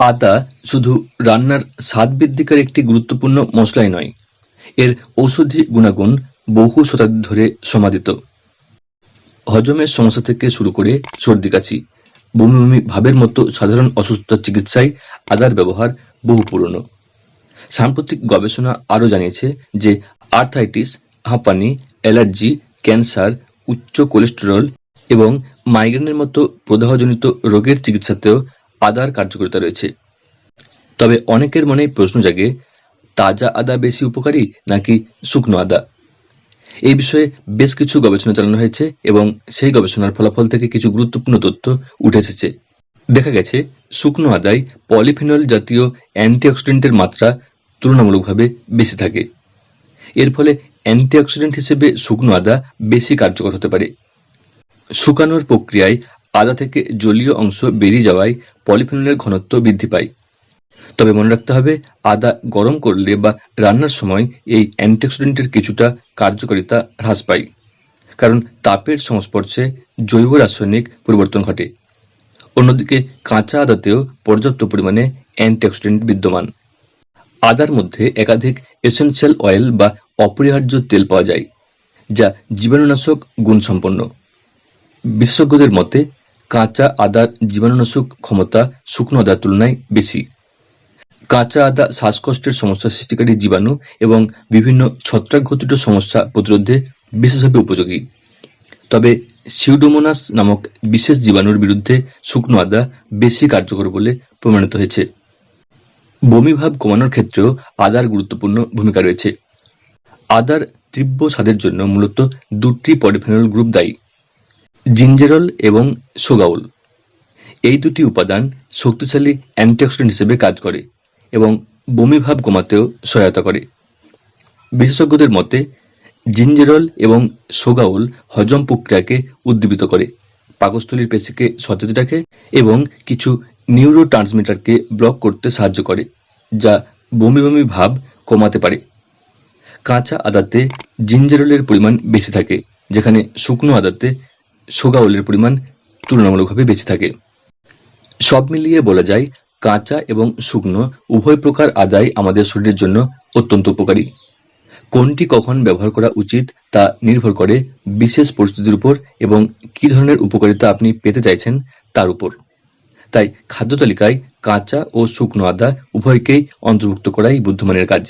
আদা শুধু রান্নার স্বাদ বৃদ্ধিকার একটি গুরুত্বপূর্ণ মশলাই নয়, এর ঔষধি গুণাগুণ বহু শতাব্দী ধরে সমাদিত। হজমের সমস্যা থেকে শুরু করে সর্দি কাশি বমি বমি ভাবের মতো সাধারণ অসুস্থতার চিকিৎসায় আদার ব্যবহার বহু পুরনো। সাম্প্রতিক গবেষণা আরও জানিয়েছে যে আর্থাইটিস, হাঁপানি, অ্যালার্জি, ক্যান্সার, উচ্চ কোলেস্টেরল এবং মাইগ্রেনের মতো প্রদাহজনিত রোগের চিকিৎসাতেও আদার কার্যকারিতা রয়েছে। তবে অনেকের মনে প্রশ্ন জাগে, তাজা আদা বেশি উপকারী নাকি শুকনো আদা? এই বিষয়ে বেশ কিছু গবেষণা চালানো হয়েছে এবং সেই গবেষণার ফলাফল থেকে কিছু গুরুত্বপূর্ণ তথ্য উঠে এসেছে। দেখা গেছে, শুকনো আদায় পলিফিনল জাতীয় অ্যান্টিঅক্সিডেন্টের মাত্রা তুলনামূলকভাবে বেশি থাকে। এর ফলে অ্যান্টিঅক্সিডেন্ট হিসেবে শুকনো আদা বেশি কার্যকর হতে পারে। শুকানোর প্রক্রিয়ায় আদা থেকে জলীয় অংশ বেরিয়ে যাওয়ায় পলিফেনলের ঘনত্ব বৃদ্ধি পায়। তবে মনে রাখতে হবে, আদা গরম করলে বা রান্নার সময় এই অ্যান্টিঅক্সিডেন্টের কিছুটা কার্যকারিতা হ্রাস পায়, কারণ তাপের সংস্পর্শে জৈব রাসায়নিক পরিবর্তন ঘটে। অন্যদিকে, কাঁচা আদাতেও পর্যাপ্ত পরিমাণে অ্যান্টিঅক্সিডেন্ট বিদ্যমান। আদার মধ্যে একাধিক এসেনশিয়াল অয়েল বা অপরিহার্য তেল পাওয়া যায়, যা জীবাণুনাশক গুণসম্পন্ন। বিশেষজ্ঞদের মতে কাঁচা আদার জীবাণুনাশক ক্ষমতা শুকনো আদার তুলনায় বেশি। কাঁচা আদা শ্বাসকষ্টের সমস্যা সৃষ্টিকারী জীবাণু এবং বিভিন্ন ছত্রাকঘটিত সমস্যা প্রতিরোধে বিশেষভাবে উপযোগী। তবে সিউডোমোনাস নামক বিশেষ জীবাণুর বিরুদ্ধে শুকনো আদা বেশি কার্যকর বলে প্রমাণিত হয়েছে। বমিভাব কমানোর ক্ষেত্রেও আদার গুরুত্বপূর্ণ ভূমিকা রয়েছে। আদার তীব্র স্বাদের জন্য মূলত দুটি পলিফেনল গ্রুপ দায়ী। জিঞ্জেরল এবং সোগাউল। এই দুটি উপাদান শক্তিশালী অ্যান্টিঅক্সিডেন্ট হিসেবে কাজ করে এবং বমিভাব কমাতেও সহায়তা করে। বিশেষজ্ঞদের মতে, জিঞ্জেরল এবং সোগাউল হজম প্রক্রিয়াকে উদ্দীপিত করে, পাকস্থলীর পেশিকে সতেজ রাখে এবং কিছু নিউরো ট্রান্সমিটারকে ব্লক করতে সাহায্য করে, যা বমি বমি ভাব কমাতে পারে। কাঁচা আদাতে জিঞ্জেরলের পরিমাণ বেশি থাকে, যেখানে শুকনো আদাতে সোগাউলের পরিমাণ তুলনামূলকভাবে বেশি থাকে। সব মিলিয়ে বলা যায়, কাঁচা এবং শুকনো উভয় প্রকার আদাই আমাদের শরীরের জন্য অত্যন্ত উপকারী। কোনটি কখন ব্যবহার করা উচিত তা নির্ভর করে বিশেষ পরিস্থিতির উপর এবং কী ধরনের উপকারিতা আপনি পেতে চাইছেন তার উপর। তাই খাদ্য তালিকায় কাঁচা ও শুকনো আদা উভয়কেই অন্তর্ভুক্ত করাই বুদ্ধিমানের কাজ।